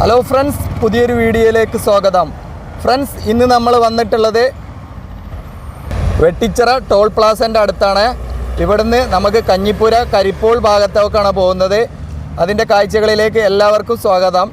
Hello friends പുതിയൊരു വീഡിയോയിലേക്ക് സ്വാഗതം. ഫ്രണ്ട്സ് ഇന്ന് നമ്മൾ വന്നിട്ടുള്ളത് വെട്ടിച്ചിറ ടോൾ പ്ലാസന്റെ അടുത്താണ്. ഇവിടുന്ന് നമുക്ക് കഞ്ഞിപ്പുര കരിപ്പോൾ ഭാഗത്തേക്കാണ് പോകുന്നത്. അതിന്റെ കാഴ്ചകളിലേക്ക് എല്ലാവർക്കും സ്വാഗതം.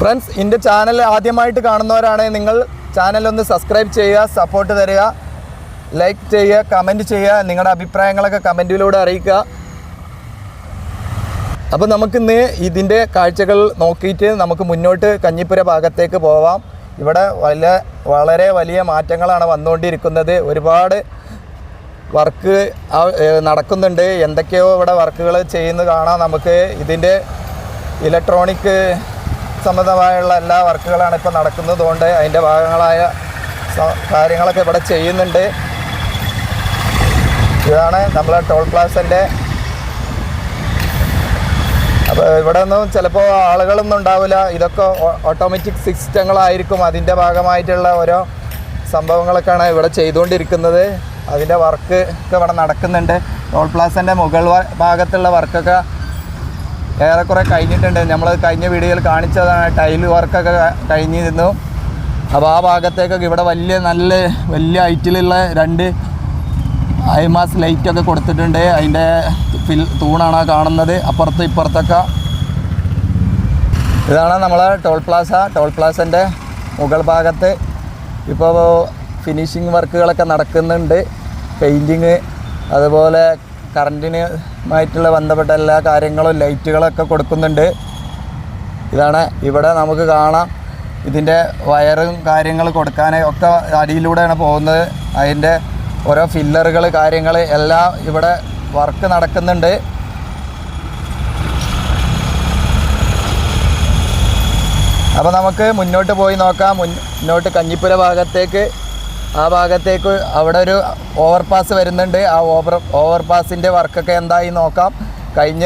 ഫ്രണ്ട്സ് എന്റെ ചാനൽ ആദ്യമായിട്ട് കാണുന്നവരാണെങ്കിൽ നിങ്ങൾ ചാനൽ ഒന്ന് സബ്സ്ക്രൈബ് ചെയ്യുക സപ്പോർട്ട് തരിക ലൈക്ക് ചെയ്യുക കമന്റ് ചെയ്യുക നിങ്ങളുടെ അഭിപ്രായങ്ങളൊക്കെ കമന്റിലൂടെ അറിയിക്കുക. അപ്പോൾ നമുക്കിന്ന് ഇതിന്റെ കാഴ്ചകൾ നോക്കിയിട്ട് നമുക്ക് മുന്നോട്ട് കഞ്ഞിപ്പുര ഭാഗത്തേക്ക് പോവാം. ഇവിടെ വല്ല വളരെ വലിയ മാറ്റങ്ങളാണ് വന്നുകൊണ്ടിരിക്കുന്നത്. ഒരുപാട് വർക്ക് നടക്കുന്നുണ്ട്. എന്തൊക്കെയോ ഇവിടെ വർക്കുകൾ ചെയ്യുന്നത് കാണാം നമുക്ക്. ഇതിന്റെ ഇലക്ട്രോണിക് സംബന്ധമായുള്ള എല്ലാ വർക്കുകളാണ് ഇപ്പോൾ നടക്കുന്നത്. കൊണ്ട് അതിന്റെ ഭാഗങ്ങളായ കാര്യങ്ങളൊക്കെ ഇവിടെ ചെയ്യുന്നുണ്ട്. ഇതാണ് നമ്മളെ ടോൾ പ്ലാസന്റെ ഇവിടെ ഒന്നും ചിലപ്പോൾ ആളുകളൊന്നും ഉണ്ടാവില്ല. ഇതൊക്കെ ഓട്ടോമാറ്റിക് സിസ്റ്റങ്ങളായിരിക്കും. അതിന്റെ ഭാഗമായിട്ടുള്ള ഓരോ സംഭവങ്ങളൊക്കെയാണ് ഇവിടെ ചെയ്തുകൊണ്ടിരിക്കുന്നത്. അതിന്റെ വർക്ക് ഒക്കെ ഇവിടെ നടക്കുന്നുണ്ട്. ടോൾ പ്ലാസന്റെ മുകൾ ഭാഗത്തുള്ള വർക്കൊക്കെ ഏറെക്കുറെ കഴിഞ്ഞിട്ടുണ്ട്. നമ്മൾ കഴിഞ്ഞ വീഡിയോയിൽ കാണിച്ചതാണ്. ടൈൽ വർക്കൊക്കെ കഴിഞ്ഞിരുന്നു. അപ്പോൾ ആ ഭാഗത്തേക്കൊക്കെ ഇവിടെ വലിയ നല്ല വലിയ ഐറ്റിലുള്ള രണ്ട് ഐമാസ് ലൈറ്റൊക്കെ കൊടുത്തിട്ടുണ്ട്. അതിന്റെ ഫിൽ തൂണാണ് കാണുന്നത്. അപ്പുറത്ത് ഇപ്പുറത്തൊക്കെ ഇതാണ് നമ്മളെ ടോൾ പ്ലാസ. ടോൾ പ്ലാസന്റെ മുകൾ ഭാഗത്ത് ഇപ്പോൾ ഫിനിഷിങ് വർക്കുകളൊക്കെ നടക്കുന്നുണ്ട്. പെയിന്റിങ് അതുപോലെ കറണ്ടിനുമായിട്ടുള്ള ബന്ധപ്പെട്ട എല്ലാ കാര്യങ്ങളും ലൈറ്റുകളൊക്കെ കൊടുക്കുന്നുണ്ട്. ഇതാണ് ഇവിടെ നമുക്ക് കാണാം. ഇതിന്റെ വയറും കാര്യങ്ങൾ കൊടുക്കാൻ ഒക്കെ അടിയിലൂടെയാണ് പോകുന്നത്. അതിന്റെ ഓരോ ഫില്ലറുകൾ കാര്യങ്ങൾ എല്ലാം ഇവിടെ വർക്ക് നടക്കുന്നുണ്ട്. അപ്പോൾ നമുക്ക് മുന്നോട്ട് പോയി നോക്കാം. മുന്നോട്ട് കഞ്ഞിപ്പുര ഭാഗത്തേക്ക്. ആ ഭാഗത്തേക്ക് അവിടെ ഒരു ഓവർപാസ് വരുന്നുണ്ട്. ആ ഓവർ ഓവർപാസിന്റെ വർക്കൊക്കെ എന്തായി നോക്കാം. കഴിഞ്ഞ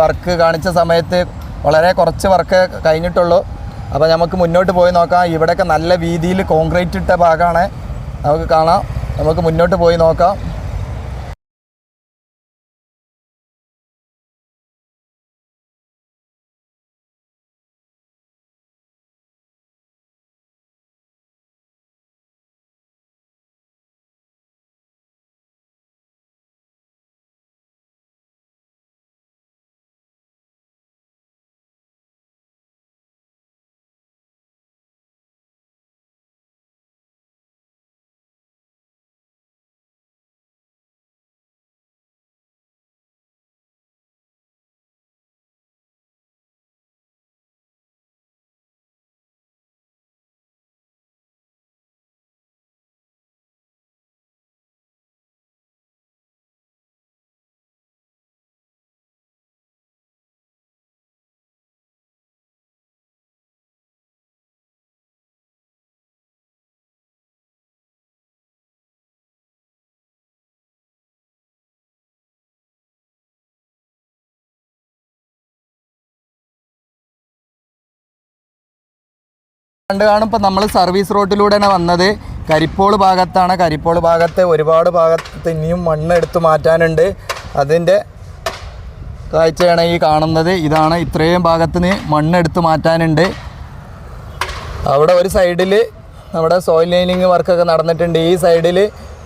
വർക്ക് കാണിച്ച സമയത്ത് വളരെ കുറച്ച് വർക്ക് കഴിഞ്ഞിട്ടുള്ളൂ. അപ്പോൾ നമുക്ക് മുന്നോട്ട് പോയി നോക്കാം. ഇവിടെയൊക്കെ നല്ല വീതിയിൽ കോൺക്രീറ്റ് ഇട്ട ഭാഗമാണ്. നമുക്ക് കാണാം. നമുക്ക് മുന്നോട്ട് പോയി നോക്കാം. കണ്ട് കാണുമ്പോൾ നമ്മൾ സർവീസ് റോഡിലൂടെയാണ് വന്നത് കരിപ്പോൾ ഭാഗത്താണ്. കരിപ്പോൾ ഭാഗത്തെ ഒരുപാട് ഭാഗത്ത് ഇനിയും മണ്ണ് എടുത്തു മാറ്റാനുണ്ട്. അതിന്റെ കാഴ്ചയാണ് ഈ കാണുന്നത്. ഇതാണ് ഇത്രയും ഭാഗത്തിന് നിന്ന് മണ്ണ് എടുത്ത് മാറ്റാനുണ്ട്. അവിടെ ഒരു സൈഡിൽ നമ്മുടെ സോയിൽ ലൈനിങ് വർക്കൊക്കെ നടന്നിട്ടുണ്ട്. ഈ സൈഡിൽ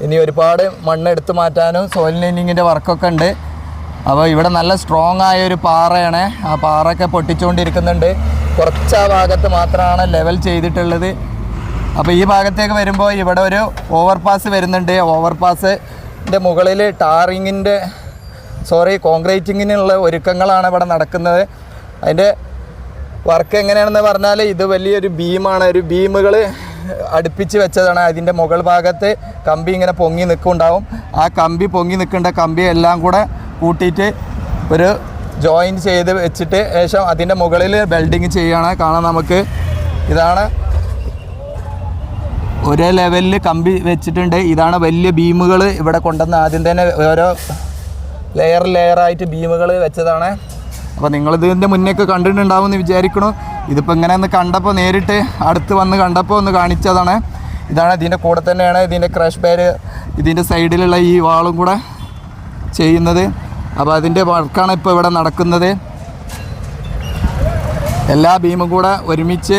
ഇനി ഒരുപാട് മണ്ണ് എടുത്ത് മാറ്റാനും സോയിൽ ലൈനിങ്ങിന്റെ വർക്കൊക്കെ ഉണ്ട്. അപ്പോൾ ഇവിടെ നല്ല സ്ട്രോങ് ആയ ഒരു പാറയാണ്. ആ പാറയൊക്കെ പൊട്ടിച്ചുകൊണ്ടിരിക്കുന്നുണ്ട്. കുറച്ച് ആ ഭാഗത്ത് മാത്രമാണ് ലെവൽ ചെയ്തിട്ടുള്ളത്. അപ്പോൾ ഈ ഭാഗത്തേക്ക് വരുമ്പോൾ ഇവിടെ ഒരു ഓവർപാസ് വരുന്നുണ്ട്. ഓവർ പാസിന്റെ മുകളിൽ ടാറിങ്ങിന്റെ സോറി കോൺക്രീറ്റിങ്ങിനുള്ള ഒരുക്കങ്ങളാണ് ഇവിടെ നടക്കുന്നത്. അതിന്റെ വർക്ക് എങ്ങനെയാണെന്ന് പറഞ്ഞാൽ ഇത് വലിയൊരു ബീമാണ് ഒരു ബീമുകൾ അടുപ്പിച്ച് വെച്ചതാണ്. അതിന്റെ മുകൾ ഭാഗത്ത് കമ്പി ഇങ്ങനെ പൊങ്ങി നിൽക്കുന്നുണ്ടാവും. ആ കമ്പി പൊങ്ങി നിൽക്കേണ്ട കമ്പി എല്ലാം കൂടെ കൂട്ടിയിട്ട് ഒരു ജോയിൻ ചെയ്ത് വെച്ചിട്ട് ശേഷം അതിന്റെ മുകളിൽ ബെൽഡിങ് ചെയ്യുകയാണ്. കാണാൻ നമുക്ക്. ഇതാണ് ഒരേ ലെവലിൽ കമ്പി വെച്ചിട്ടുണ്ട്. ഇതാണ് വലിയ ബീമുകൾ ഇവിടെ കൊണ്ടുവന്ന് ആദ്യം തന്നെ ഓരോ ലെയർ ലെയറായിട്ട് ബീമുകൾ വെച്ചതാണ്. അപ്പോൾ നിങ്ങളിതിന്റെ മുന്നേക്ക് കണ്ടിട്ടുണ്ടാവും എന്ന് വിചാരിക്കണു. ഇതിപ്പോൾ ഇങ്ങനെ ഒന്ന് കണ്ടപ്പോൾ നേരിട്ട് അടുത്ത് വന്ന് കണ്ടപ്പോൾ ഒന്ന് കാണിച്ചതാണ്. ഇതാണ് ഇതിന്റെ കൂടെ തന്നെയാണ് ഇതിന്റെ ക്രാഷ് ബാര് ഇതിന്റെ സൈഡിലുള്ള ഈ വാളും കൂടെ ചെയ്യുന്നത്. അപ്പോൾ അതിന്റെ വർക്കാണ് ഇപ്പോൾ ഇവിടെ നടക്കുന്നത്. എല്ലാ ബീമും കൂടെ ഒരുമിച്ച്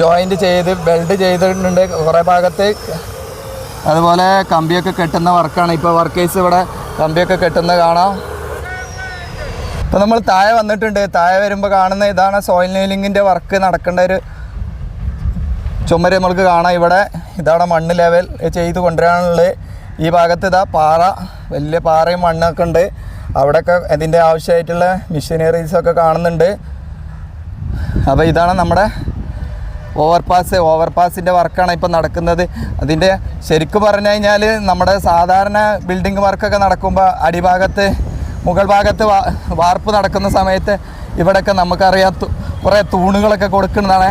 ജോയിന്റ് ചെയ്ത് ബെൽഡ് ചെയ്തിട്ടുണ്ട് കുറേ ഭാഗത്ത്. അതുപോലെ കമ്പിയൊക്കെ കെട്ടുന്ന വർക്കാണ്. ഇപ്പോൾ വർക്കേഴ്സ് ഇവിടെ കമ്പിയൊക്കെ കെട്ടുന്നത് കാണാം. ഇപ്പം നമ്മൾ താഴെ വന്നിട്ടുണ്ട്. താഴെ വരുമ്പോൾ കാണുന്ന ഇതാണ് സോയിൽ നെയിലിങ്ങിന്റെ വർക്ക് നടക്കേണ്ട ഒരു ചുമര് നമ്മൾക്ക് കാണാം ഇവിടെ. ഇതാണ് മണ്ണ് ലെവൽ ചെയ്ത് കൊണ്ടുവരാനുള്ളത്. ഈ ഭാഗത്ത് ഇതാ പാറ. വലിയ പാറയും മണ്ണൊക്കെ ഉണ്ട്. അവിടെയൊക്കെ ഇതിന്റെ ആവശ്യമായിട്ടുള്ള മെഷീനറീസൊക്കെ കാണുന്നുണ്ട്. അപ്പോൾ ഇതാണ് നമ്മുടെ ഓവർപാസ് ഓവർപാസിന്റെ വർക്കാണ് ഇപ്പോൾ നടക്കുന്നത്. അതിന്റെ ശരിക്കും പറഞ്ഞു കഴിഞ്ഞാൽ നമ്മുടെ സാധാരണ ബിൽഡിംഗ് വർക്കൊക്കെ നടക്കുമ്പോൾ അടിഭാഗത്ത് മുകൾ ഭാഗത്ത് വാർപ്പ് നടക്കുന്ന സമയത്ത് ഇവിടെയൊക്കെ നമുക്കറിയാം കുറേ തൂണുകളൊക്കെ കൊടുക്കുന്നതാണ്.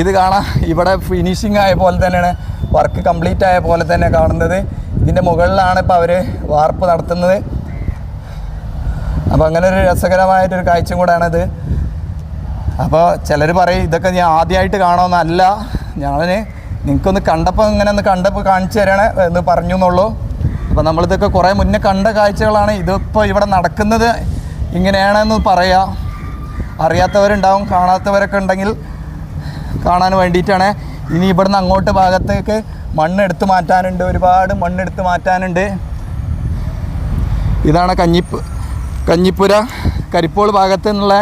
ഇത് കാണാം. ഇവിടെ ഫിനിഷിംഗ് ആയ പോലെ തന്നെയാണ് വർക്ക് കംപ്ലീറ്റ് ആയ പോലെ തന്നെ കാണുന്നത്. ഇതിന്റെ മുകളിലാണ് ഇപ്പോൾ അവർ വാർപ്പ് നടത്തുന്നത്. അപ്പോൾ അങ്ങനെ ഒരു രസകരമായിട്ടൊരു കാഴ്ചയും കൂടെയാണിത്. അപ്പോൾ ചിലർ പറയും ഇതൊക്കെ ഞാൻ ആദ്യമായിട്ട് കാണുമെന്നല്ല. ഞാൻ നിങ്ങൾക്കൊന്ന് കണ്ടപ്പോൾ ഇങ്ങനെ ഒന്ന് കണ്ടപ്പോൾ കാണിച്ചു തരണേ എന്ന് പറഞ്ഞു എന്നുള്ളൂ അപ്പോൾ നമ്മളിതൊക്കെ കുറേ മുന്നേ കണ്ട കാഴ്ചകളാണ്. ഇതിപ്പോൾ ഇവിടെ നടക്കുന്നത് ഇങ്ങനെയാണെന്ന് പറയാം. അറിയാത്തവരുണ്ടാവും കാണാത്തവരൊക്കെ ഉണ്ടെങ്കിൽ കാണാൻ വേണ്ടിയിട്ടാണ്. ഇനി ഇവിടുന്ന് അങ്ങോട്ട് ഭാഗത്തേക്ക് മണ്ണെടുത്ത് മാറ്റാനുണ്ട്. ഒരുപാട് മണ്ണെടുത്ത് മാറ്റാനുണ്ട്. ഇതാണ് കഞ്ഞിപ്പ് കഞ്ഞിപ്പുര കരിപ്പോൾ ഭാഗത്ത് നിന്നുള്ള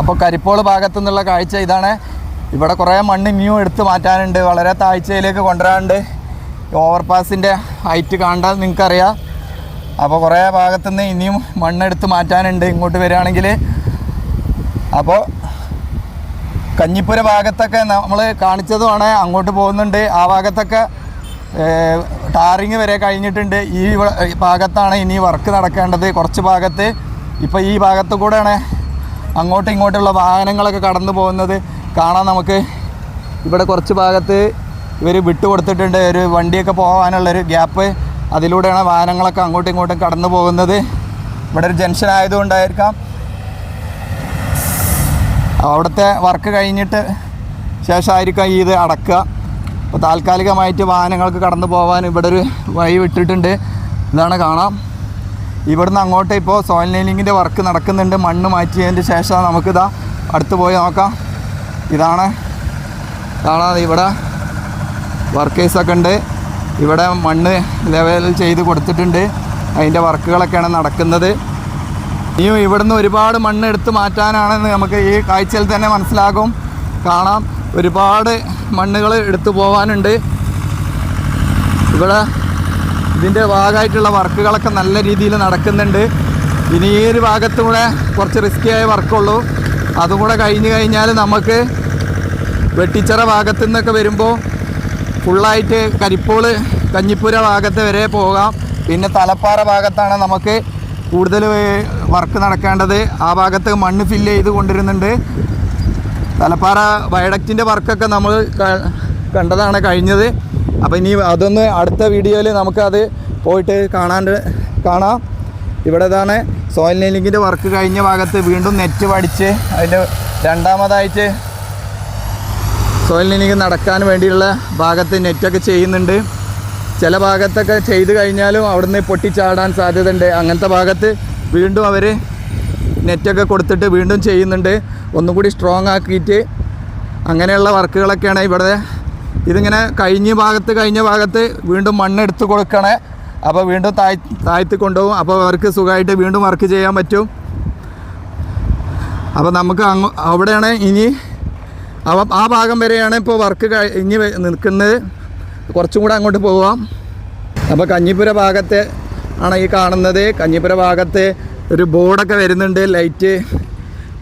അപ്പോൾ കരിപ്പോൾ ഭാഗത്തു നിന്നുള്ള കാഴ്ച ഇതാണ്. ഇവിടെ കുറേ മണ്ണ് ഇനിയും എടുത്ത് മാറ്റാനുണ്ട്. വളരെ താഴ്ചയിലേക്ക് കൊണ്ടുവരാനുണ്ട്. ഓവർപാസിന്റെ ഹൈറ്റ് കാണാൻ നിങ്ങൾക്കറിയാം. അപ്പോൾ കുറേ ഭാഗത്തു നിന്ന് ഇനിയും മണ്ണെടുത്ത് മാറ്റാനുണ്ട് ഇങ്ങോട്ട് വരികയാണെങ്കിൽ. അപ്പോൾ കഞ്ഞിപ്പുര ഭാഗത്തൊക്കെ നമ്മൾ കാണിച്ചതുമാണ്. അങ്ങോട്ട് പോകുന്നുണ്ട്. ആ ഭാഗത്തൊക്കെ ടാറിങ് വരെ കഴിഞ്ഞിട്ടുണ്ട്. ഈ ഭാഗത്താണ് ഇനി വർക്ക് നടക്കേണ്ടത്. കുറച്ച് ഭാഗത്ത്. ഇപ്പോൾ ഈ ഭാഗത്ത് കൂടെയാണ് അങ്ങോട്ടും ഇങ്ങോട്ടുള്ള വാഹനങ്ങളൊക്കെ കടന്നു പോകുന്നത്. കാണാൻ നമുക്ക്. ഇവിടെ കുറച്ച് ഭാഗത്ത് ഇവർ വിട്ടു കൊടുത്തിട്ടുണ്ട് ഒരു വണ്ടിയൊക്കെ പോകാനുള്ളൊരു ഗ്യാപ്പ്. അതിലൂടെയാണ് വാഹനങ്ങളൊക്കെ അങ്ങോട്ടും ഇങ്ങോട്ടും കടന്നു പോകുന്നത്. ഇവിടെ ഒരു ജംഗ്ഷൻ ആയതുകൊണ്ടായിരിക്കാം. അവിടുത്തെ വർക്ക് കഴിഞ്ഞിട്ട് ശേഷമായിരിക്കാം ഈ ഇത് അടക്കുക. അപ്പോൾ താൽക്കാലികമായിട്ട് വാഹനങ്ങൾക്ക് കടന്നു പോകാൻ ഇവിടെ ഒരു വഴി വിട്ടിട്ടുണ്ട്. ഇതാണ് കാണാം. ഇവിടുന്ന് അങ്ങോട്ട് ഇപ്പോൾ സോയിൽ നെയിലിങ്ങിന്റെ വർക്ക് നടക്കുന്നുണ്ട്. മണ്ണ് മാറ്റിയതിന്റെ ശേഷം നമുക്കിതാ അടുത്ത് പോയി നോക്കാം. ഇതാണ് കാണാതെ ഇവിടെ വർക്കേഴ്സൊക്കെ ഉണ്ട്. ഇവിടെ മണ്ണ് ലെവൽ ചെയ്ത് കൊടുത്തിട്ടുണ്ട്. അതിന്റെ വർക്കുകളൊക്കെയാണ് നടക്കുന്നത്. ഇനിയും ഇവിടുന്ന് ഒരുപാട് മണ്ണ് എടുത്ത് മാറ്റാനാണെന്ന് നമുക്ക് ഈ കാഴ്ചയിൽ തന്നെ മനസ്സിലാകും. കാണാം. ഒരുപാട് മണ്ണുകൾ എടുത്തു പോകാനുണ്ട് ഇവിടെ ഇതിന്റെ ഭാഗമായിട്ടുള്ള വർക്കുകളൊക്കെ നല്ല രീതിയിൽ നടക്കുന്നുണ്ട്. ഇനി ഈ ഒരു ഭാഗത്തൂടെ കുറച്ച് റിസ്ക്കി ആയ വർക്കുള്ളൂ. അതും കൂടെ കഴിഞ്ഞ് കഴിഞ്ഞാൽ നമുക്ക് വെട്ടിച്ചിറ ഭാഗത്തു നിന്നൊക്കെ വരുമ്പോൾ ഫുള്ളായിട്ട് കരിപ്പോൾ കഞ്ഞിപ്പുര ഭാഗത്ത് വരെ പോകാം. പിന്നെ തലപ്പാറ ഭാഗത്താണ് നമുക്ക് കൂടുതൽ വർക്ക് നടക്കേണ്ടത്. ആ ഭാഗത്ത് മണ്ണ് ഫില്ല് ചെയ്ത് കൊണ്ടിരുന്നുണ്ട്. തലപ്പാറ വയഡക്റ്റിന്റെ വർക്കൊക്കെ നമ്മൾ കണ്ടതാണ് കഴിഞ്ഞത്. അപ്പോൾ ഇനി അതൊന്ന് അടുത്ത വീഡിയോയിൽ നമുക്കത് പോയിട്ട് കാണാൻ കാണാം. ഇവിടെ ഇതാണ് സോയിൽ നെയിലിങ്ങിന്റെ വർക്ക് കഴിഞ്ഞ ഭാഗത്ത് വീണ്ടും നെറ്റ് പഠിച്ച് അതിന്റെ രണ്ടാമതായിട്ട് സോയിൽ നെയിലിങ് നടക്കാൻ വേണ്ടിയുള്ള ഭാഗത്ത് നെറ്റൊക്കെ ചെയ്യുന്നുണ്ട്. ചില ഭാഗത്തൊക്കെ ചെയ്ത് കഴിഞ്ഞാലും അവിടുന്ന് പൊട്ടിച്ചാടാൻ സാധ്യതയുണ്ട്. അങ്ങനത്തെ ഭാഗത്ത് വീണ്ടും അവർ നെറ്റൊക്കെ കൊടുത്തിട്ട് വീണ്ടും ചെയ്യുന്നുണ്ട്. ഒന്നും കൂടി സ്ട്രോങ് ആക്കിയിട്ട് അങ്ങനെയുള്ള വർക്കുകളൊക്കെയാണ് ഇവിടെ. ഇതിങ്ങനെ കഴിഞ്ഞ ഭാഗത്ത് കഴിഞ്ഞ ഭാഗത്ത് വീണ്ടും മണ്ണെടുത്ത് കൊടുക്കണേ. അപ്പോൾ വീണ്ടും താഴ് താഴ്ത്തി കൊണ്ടുപോകും. അപ്പോൾ അവർക്ക് സുഖമായിട്ട് വീണ്ടും വർക്ക് ചെയ്യാൻ പറ്റും. അപ്പോൾ നമുക്ക് അങ്ങ് അവിടെയാണ് ഇനി അവ ആ ഭാഗം വരെയാണ് ഇപ്പോൾ വർക്ക് കഴിഞ്ഞ് നിൽക്കുന്നത്. കുറച്ചും കൂടെ അങ്ങോട്ട് പോവാം. അപ്പോൾ കഞ്ഞിപ്പുര ഭാഗത്തെ ആണ് ഈ കാണുന്നത്. കഞ്ഞിപ്പുര ഭാഗത്ത് ഒരു ബോർഡൊക്കെ വരുന്നുണ്ട് ലൈറ്റ്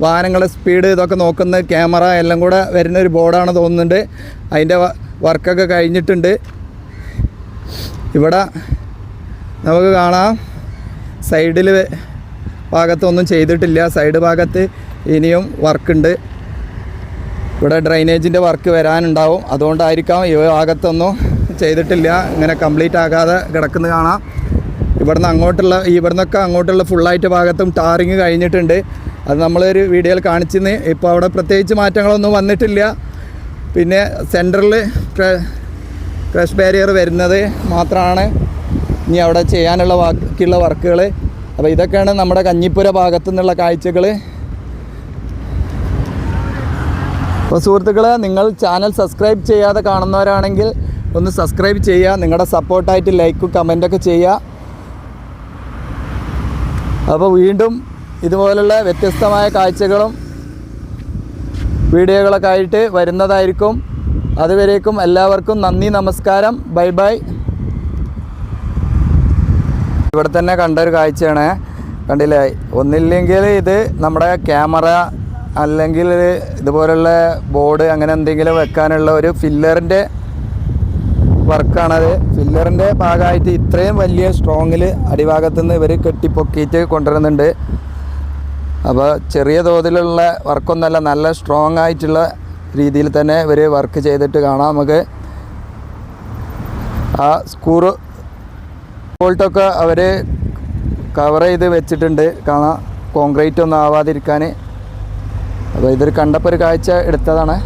വാഹനങ്ങളുടെ സ്പീഡ് ഇതൊക്കെ നോക്കുന്ന ക്യാമറ എല്ലാം കൂടെ വരുന്ന ഒരു ബോർഡാണ് തോന്നുന്നുണ്ട്. അതിന്റെ വർക്കൊക്കെ കഴിഞ്ഞിട്ടുണ്ട്. ഇവിടെ നമുക്ക് കാണാം. സൈഡിൽ ഭാഗത്തൊന്നും ചെയ്തിട്ടില്ല. സൈഡ് ഭാഗത്ത് ഇനിയും വർക്കുണ്ട്. ഇവിടെ ഡ്രൈനേജിന്റെ വർക്ക് വരാനുണ്ടാവും. അതുകൊണ്ടായിരിക്കാം ഈ ഭാഗത്തൊന്നും ചെയ്തിട്ടില്ല. ഇങ്ങനെ കംപ്ലീറ്റ് ആകാതെ കിടക്കുന്നത് കാണാം. ഇവിടുന്ന് അങ്ങോട്ടുള്ള ഇവിടുന്നൊക്കെ അങ്ങോട്ടുള്ള ഫുള്ളായിട്ട് ഭാഗത്തും ടാറിങ് കഴിഞ്ഞിട്ടുണ്ട്. അത് നമ്മളൊരു വീഡിയോയിൽ കാണിച്ചിന്ന്. ഇപ്പോൾ അവിടെ പ്രത്യേകിച്ച് മാറ്റങ്ങളൊന്നും വന്നിട്ടില്ല. പിന്നെ സെന്ററിൽ ക്രഷ് ബാരിയർ വരുന്നത് മാത്രമാണ് ഇനി അവിടെ ചെയ്യാനുള്ള ബാക്കിയുള്ള വർക്കുകൾ അപ്പോൾ ഇതൊക്കെയാണ് നമ്മുടെ കഞ്ഞിപ്പുര ഭാഗത്തു നിന്നുള്ള കാഴ്ചകൾ അപ്പോൾ സുഹൃത്തുക്കളെ നിങ്ങൾ ചാനൽ സബ്സ്ക്രൈബ് ചെയ്യാതെ കാണുന്നവരാണെങ്കിൽ ഒന്ന് സബ്സ്ക്രൈബ് ചെയ്യുക. നിങ്ങളുടെ സപ്പോർട്ടായിട്ട് ലൈക്കും കമന്റൊക്കെ ചെയ്യുക. അപ്പോൾ വീണ്ടും ഇതുപോലുള്ള വ്യത്യസ്തമായ കാഴ്ചകളും വീഡിയോകളൊക്കെ ആയിട്ട് വരുന്നതായിരിക്കും. അതുവരേക്കും എല്ലാവർക്കും നന്ദി നമസ്കാരം. Bye bye. ഇവിടെ തന്നെ കണ്ട ഒരു കാഴ്ചയാണ്. കണ്ടില്ലേ? ഒന്നില്ലെങ്കിൽ ഇത് നമ്മുടെ ക്യാമറ അല്ലെങ്കിൽ ഇതുപോലുള്ള ബോർഡ് അങ്ങനെ എന്തെങ്കിലും വെക്കാനുള്ള ഒരു ഫില്ലറിന്റെ വർക്കാണത്. ഫില്ലറിന്റെ ഭാഗമായിട്ട് ഇത്രയും വലിയ സ്ട്രോങ്ങിൽ അടിഭാഗത്ത് നിന്ന് ഇവർ കെട്ടിപ്പൊക്കിയിട്ട് കൊണ്ടുവരുന്നുണ്ട്. അപ്പോൾ ചെറിയ തോതിലുള്ള വർക്കൊന്നല്ല നല്ല സ്ട്രോങ് ആയിട്ടുള്ള രീതിയിൽ തന്നെ ഇവർ വർക്ക് ചെയ്തിട്ട് കാണാം നമുക്ക്. ആ സ്കൂറ് ബോൾട്ടൊക്കെ അവർ കവർ ചെയ്ത് വെച്ചിട്ടുണ്ട്. കാണാം കോൺക്രീറ്റ് ഒന്നും ആവാതിരിക്കാൻ അപ്പോൾ ഇതൊരു കണ്ടപ്പോൾ ഒരു കാഴ്ച എടുത്തതാണ്.